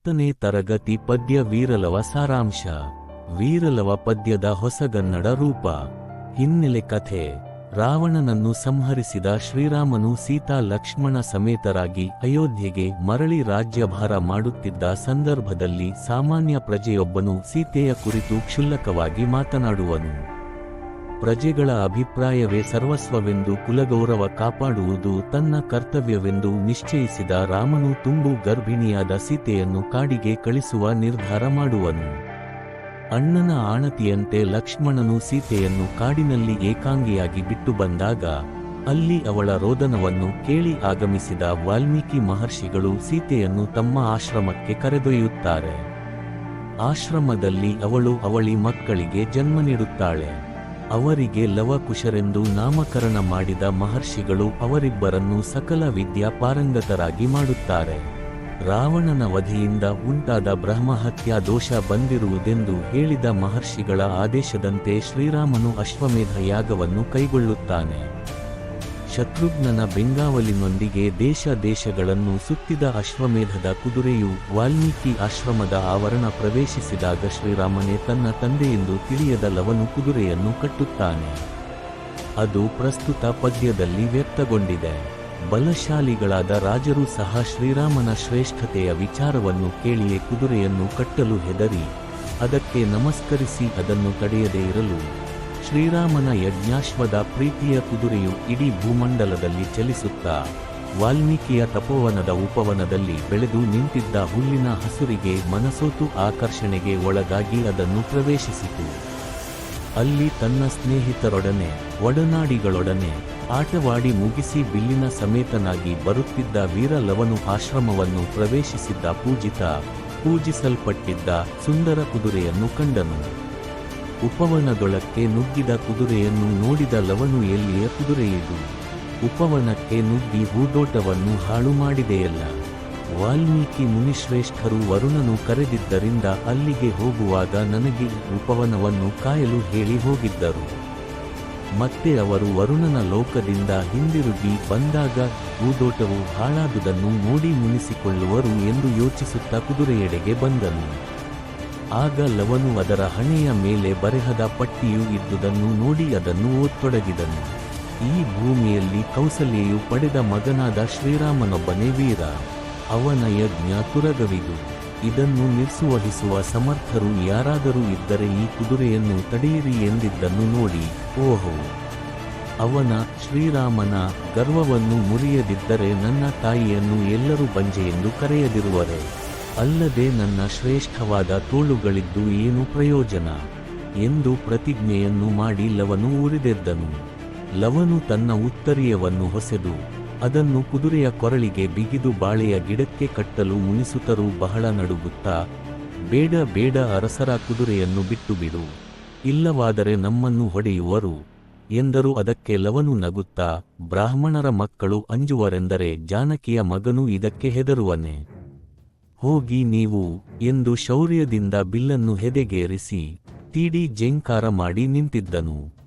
ಹತ್ತನೇ ತರಗತಿ ಪದ್ಯ ವೀರಲವ ಸಾರಾಂಶ. ವೀರಲವ ಪದ್ಯದ ಹೊಸಗನ್ನಡ ರೂಪ. ಹಿನ್ನೆಲೆ ಕಥೆ. ರಾವಣನನ್ನು ಸಂಹರಿಸಿದ ಶ್ರೀರಾಮನು ಸೀತಾ ಲಕ್ಷ್ಮಣ ಸಮೇತರಾಗಿ ಅಯೋಧ್ಯೆಗೆ ಮರಳಿ ರಾಜ್ಯಭಾರ ಮಾಡುತ್ತಿದ್ದ ಸಂದರ್ಭದಲ್ಲಿ ಸಾಮಾನ್ಯ ಪ್ರಜೆಯೊಬ್ಬನು ಸೀತೆಯ ಕುರಿತು ಕ್ಷುಲ್ಲಕವಾಗಿ ಮಾತನಾಡುವನು. ಪ್ರಜೆಗಳ ಅಭಿಪ್ರಾಯವೇ ಸರ್ವಸ್ವವೆಂದು ಕುಲಗೌರವ ಕಾಪಾಡುವುದು ತನ್ನ ಕರ್ತವ್ಯವೆಂದು ನಿಶ್ಚಯಿಸಿದ ರಾಮನು ತುಂಬು ಗರ್ಭಿಣಿಯಾದ ಸೀತೆಯನ್ನು ಕಾಡಿಗೆ ಕಳಿಸುವ ನಿರ್ಧಾರ ಮಾಡುವನು. ಅಣ್ಣನ ಆಣತಿಯಂತೆ ಲಕ್ಷ್ಮಣನು ಸೀತೆಯನ್ನು ಕಾಡಿನಲ್ಲಿ ಏಕಾಂಗಿಯಾಗಿ ಬಿಟ್ಟು ಬಂದಾಗ, ಅಲ್ಲಿ ಅವಳ ರೋದನವನ್ನು ಕೇಳಿ ಆಗಮಿಸಿದ ವಾಲ್ಮೀಕಿ ಮಹರ್ಷಿಗಳು ಸೀತೆಯನ್ನು ತಮ್ಮ ಆಶ್ರಮಕ್ಕೆ ಕರೆದೊಯ್ಯುತ್ತಾರೆ. ಆಶ್ರಮದಲ್ಲಿ ಅವಳು ಅವಳಿ ಮಕ್ಕಳಿಗೆ ಜನ್ಮ ನೀಡುತ್ತಾಳೆ. ಅವರಿಗೆ ಲವಕುಶರೆಂದು ನಾಮಕರಣ ಮಾಡಿದ ಮಹರ್ಷಿಗಳು ಅವರಿಬ್ಬರನ್ನು ಸಕಲ ವಿದ್ಯಾ ಪಾರಂಗತರಾಗಿ ಮಾಡುತ್ತಾರೆ. ರಾವಣನ ವಧಿಯಿಂದ ಉಂಟಾದ ಬ್ರಹ್ಮಹತ್ಯಾ ದೋಷ ಬಂದಿರುವುದೆಂದು ಹೇಳಿದ ಮಹರ್ಷಿಗಳ ಆದೇಶದಂತೆ ಶ್ರೀರಾಮನು ಅಶ್ವಮೇಧ ಯಾಗವನ್ನು ಕೈಗೊಳ್ಳುತ್ತಾನೆ. ಶತ್ರುಘ್ನನ ಬೆಂಗಾವಲಿನೊಂದಿಗೆ ದೇಶ ದೇಶಗಳನ್ನು ಸುತ್ತಿದ ಅಶ್ವಮೇಧದ ಕುದುರೆಯು ವಾಲ್ಮೀಕಿ ಆಶ್ರಮದ ಆವರಣ ಪ್ರವೇಶಿಸಿದಾಗ ಶ್ರೀರಾಮನೇ ತನ್ನ ತಂದೆಯೆಂದು ತಿಳಿಯದ ಲವನು ಕುದುರೆಯನ್ನು ಕಟ್ಟುತ್ತಾನೆ. ಅದು ಪ್ರಸ್ತುತ ಪದ್ಯದಲ್ಲಿ ವ್ಯಕ್ತಗೊಂಡಿದೆ. ಬಲಶಾಲಿಗಳಾದ ರಾಜರು ಸಹ ಶ್ರೀರಾಮನ ಶ್ರೇಷ್ಠತೆಯ ವಿಚಾರವನ್ನು ಕೇಳಿಯೇ ಕುದುರೆಯನ್ನು ಕಟ್ಟಲು ಹೆದರಿ, ಅದಕ್ಕೆ ನಮಸ್ಕರಿಸಿ ಅದನ್ನು ತಡೆಯದೇ ಇರಲು ಶ್ರೀರಾಮನ ಯಜ್ಞಾಶ್ವದ ಪ್ರೀತಿಯ ಕುದುರೆಯು ಇಡೀ ಭೂಮಂಡಲದಲ್ಲಿ ಚಲಿಸುತ್ತಾ ವಾಲ್ಮೀಕಿಯ ತಪೋವನದ ಉಪವನದಲ್ಲಿ ಬೆಳೆದು ನಿಂತಿದ್ದ ಹುಲ್ಲಿನ ಹಸುರಿಗೆ ಮನಸೋತು ಆಕರ್ಷಣೆಗೆ ಒಳಗಾಗಿ ಅದನ್ನು ಪ್ರವೇಶಿಸಿತು. ಅಲ್ಲಿ ತನ್ನ ಸ್ನೇಹಿತರೊಡನೆ, ಒಡನಾಡಿಗಳೊಡನೆ ಆಟವಾಡಿ ಮುಗಿಸಿ ಬಿಲ್ಲಿನ ಸಮೇತನಾಗಿ ಬರುತ್ತಿದ್ದ ವೀರಲವನು ಆಶ್ರಮವನ್ನು ಪ್ರವೇಶಿಸಿದ್ದ ಪೂಜಿತ, ಪೂಜಿಸಲ್ಪಟ್ಟಿದ್ದ ಸುಂದರ ಕುದುರೆಯನ್ನು ಕಂಡನು. ಉಪವನದೊಳಕ್ಕೆ ನುಗ್ಗಿದ ಕುದುರೆಯನ್ನು ನೋಡಿದ ಲವನು ಎಲ್ಲಿಯ ಕುದುರೆಯಿದು? ಉಪವನಕ್ಕೆ ನುಗ್ಗಿ ಹೂದೋಟವನ್ನು ಹಾಳು ಮಾಡಿದೆಯಲ್ಲ? ವಾಲ್ಮೀಕಿ ಮುನಿಶ್ರೇಷ್ಠರು ವರುಣನು ಕರೆದಿದ್ದರಿಂದ ಅಲ್ಲಿಗೆ ಹೋಗುವಾಗ ನನಗೆ ಉಪವನವನ್ನು ಕಾಯಲು ಹೇಳಿ ಹೋಗಿದ್ದರು. ಮತ್ತೆ ಅವರು ವರುಣನ ಲೋಕದಿಂದ ಹಿಂದಿರುಗಿ ಬಂದಾಗ ಹೂದೋಟವು ಹಾಳಾದುದನ್ನು ನೋಡಿ ಮುನಿಸಿಕೊಳ್ಳುವರು ಎಂದು ಯೋಚಿಸುತ್ತಾ ಕುದುರೆಯೆಡೆಗೆ ಬಂದನು. ಆಗ ಲವನು ಅದರ ಹಣೆಯ ಮೇಲೆ ಬರೆಹದ ಪಟ್ಟಿಯು ಇದ್ದುದನ್ನು ನೋಡಿ ಅದನ್ನು ಓದತೊಡಗಿದನು ಈ ಭೂಮಿಯಲ್ಲಿ ಕೌಸಲ್ಯೆಯು ಪಡೆದ ಮಗನಾದ ಶ್ರೀರಾಮನೊಬ್ಬನೇ ವೀರ. ಅವನ ಯಜ್ಞ ತುರಗವಿದು. ಇದನ್ನು ನಿರ್ಸುವಹಿಸುವ ಸಮರ್ಥರು ಯಾರಾದರೂ ಇದ್ದರೆ ಈ ಕುದುರೆಯನ್ನು ತಡೆಯಿರಿ ಎಂದಿದ್ದನ್ನು ನೋಡಿ, ಓಹೋ! ಅವನ ಶ್ರೀರಾಮನ ಗರ್ವವನ್ನು ಮುರಿಯದಿದ್ದರೆ ನನ್ನ ತಾಯಿಯನ್ನು ಎಲ್ಲರೂ ಬಂಜೆ ಎಂದು ಕರೆಯದಿರುವರೆ. ಅಲ್ಲದೆ ನನ್ನ ಶ್ರೇಷ್ಠವಾದ ತೋಳುಗಳಿದ್ದು ಏನು ಪ್ರಯೋಜನ? ಎಂದು ಪ್ರತಿಜ್ಞೆಯನ್ನು ಮಾಡಿ ಲವನು ಉರಿದೆದ್ದನು ಲವನು ತನ್ನ ಉತ್ತರಿಯವನ್ನು ಹೊಸೆದು, ಅದನ್ನು ಕುದುರೆಯ ಕೊರಳಿಗೆ ಬಿಗಿದು ಬಾಳೆಯ ಗಿಡಕ್ಕೆ ಕಟ್ಟಲು ಮುನಿಸುತ್ತರೂ ಬಹಳ ನಡುಗುತ್ತಾ, ಬೇಡ ಬೇಡ ಅರಸರ ಕುದುರೆಯನ್ನು ಬಿಟ್ಟು ಬಿಡು ಇಲ್ಲವಾದರೆ ನಮ್ಮನ್ನು ಹೊಡೆಯುವರು, ಎಂದರು. ಅದಕ್ಕೆ ಲವನು ನಗುತ್ತಾ, ಬ್ರಾಹ್ಮಣರ ಮಕ್ಕಳು ಅಂಜುವರೆಂದರೆ ಜಾನಕಿಯ ಮಗನು ಇದಕ್ಕೆ ಹೆದರುವನೆ. ಹೋಗಿ ನೀವು ಎಂದು ಶೌರ್ಯದಿಂದ ಬಿಲ್ಲನ್ನು ಹೆದೆಗೇರಿಸಿ ತೀಡಿ ಜೆಂಕಾರ ಮಾಡಿ ನಿಂತಿದ್ದನು.